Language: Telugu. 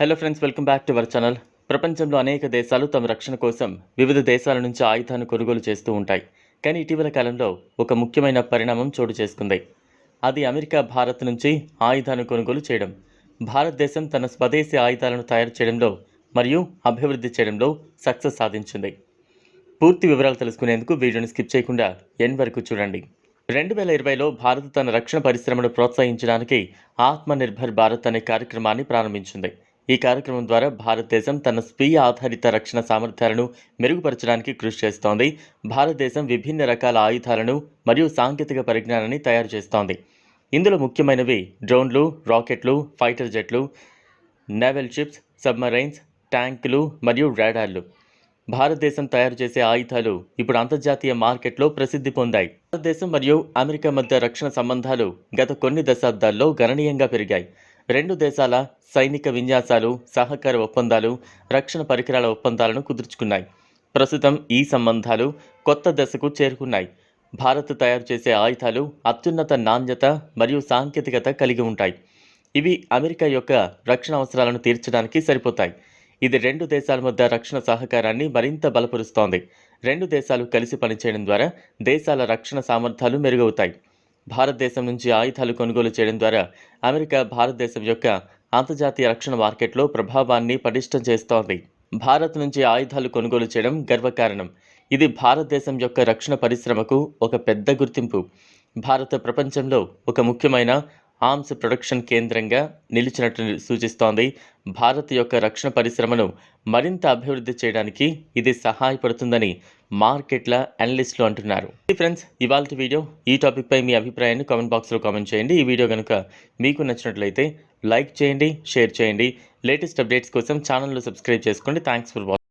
Hello friends welcome back to our channel ప్రపంచంలో అనేక దేశాలు తమ రక్షణ కోసం వివిధ దేశాల నుంచి ఆయుధాన్ని కొనుగోలు చేస్తూ ఉంటాయి. కానీ ఇటీవల కాలంలో ఒక ముఖ్యమైన పరిణామం చోటు చేసుకుంది. అది అమెరికా భారత్ నుంచి ఆయుధాన్ని కొనుగోలు చేయడం. భారతదేశం తన స్వదేశీ ఆయుధాలను తయారు చేయడంలో మరియు అభివృద్ధి చేయడంలో సక్సెస్ సాధించింది. పూర్తి వివరాలు తెలుసుకునేందుకు వీడియోని స్కిప్ చేయకుండా ఎన్ వరకు చూడండి. రెండు వేల ఇరవైలో భారత్ తన రక్షణ పరిశ్రమను ప్రోత్సహించడానికి ఆత్మ నిర్భర్ భారత్ అనే కార్యక్రమాన్ని ప్రారంభించింది. ఈ కార్యక్రమం ద్వారా భారతదేశం తన స్వీయ ఆధారిత రక్షణ సామర్థ్యాలను మెరుగుపరచడానికి కృషి చేస్తోంది. భారతదేశం విభిన్న రకాల ఆయుధాలను మరియు సాంకేతిక పరిజ్ఞానాన్ని తయారు చేస్తోంది. ఇందులో ముఖ్యమైనవి డ్రోన్లు రాకెట్లు ఫైటర్ జెట్లు నేవల్ షిప్స్ సబ్మరైన్స్ ట్యాంకులు మరియు రాడార్లు. భారతదేశం తయారు చేసే ఆయుధాలు ఇప్పుడు అంతర్జాతీయ మార్కెట్లో ప్రసిద్ధి పొందాయి. భారతదేశం మరియు అమెరికా మధ్య రక్షణ సంబంధాలు గత కొన్ని దశాబ్దాల్లో గణనీయంగా పెరిగాయి. రెండు దేశాల సైనిక విన్యాసాలు సహకార ఒప్పందాలు రక్షణ పరికరాల ఒప్పందాలను కుదుర్చుకున్నాయి. ప్రస్తుతం ఈ సంబంధాలు కొత్త దశకు చేరుకున్నాయి. భారత్ తయారు చేసే ఆయుధాలు అత్యున్నత నాణ్యత మరియు సాంకేతికత కలిగి ఉంటాయి. ఇవి అమెరికా యొక్క రక్షణ అవసరాలను తీర్చడానికి సరిపోతాయి. ఇది రెండు దేశాల మధ్య రక్షణ సహకారాన్ని మరింత బలపరుస్తోంది. రెండు దేశాలు కలిసి పనిచేయడం ద్వారా దేశాల రక్షణ సామర్థ్యాలు మెరుగవుతాయి. భారతదేశం నుంచి ఆయుధాలు కొనుగోలు చేయడం ద్వారా అమెరికా భారతదేశం యొక్క అంతర్జాతీయ రక్షణ మార్కెట్లో ప్రభావాన్ని పటిష్టం చేస్తోంది. భారత్ నుంచి ఆయుధాలు కొనుగోలు చేయడం గర్వకారణం. ఇది భారతదేశం యొక్క రక్షణ పరిశ్రమకు ఒక పెద్ద గుర్తింపు. భారత ప్రపంచంలో ఒక ముఖ్యమైన ఆర్మ్స్ ప్రొడక్షన్ కేంద్రంగా నిలిచినట్లు సూచిస్తోంది. భారత్ యొక్క రక్షణ పరిశ్రమను మరింత అభివృద్ధి చేయడానికి ఇది సహాయపడుతుందని మార్కెట్ల అనలిస్టులు అంటున్నారు. ఫ్రెండ్స్ ఇవాళ వీడియో ఈ టాపిక్పై మీ అభిప్రాయాన్ని కామెంట్ బాక్స్లో కామెంట్ చేయండి. ఈ వీడియో కనుక మీకు నచ్చినట్లయితే లైక్ చేయండి షేర్ చేయండి. లేటెస్ట్ అప్డేట్స్ కోసం ఛానల్ను సబ్స్క్రైబ్ చేసుకోండి. Thanks for watching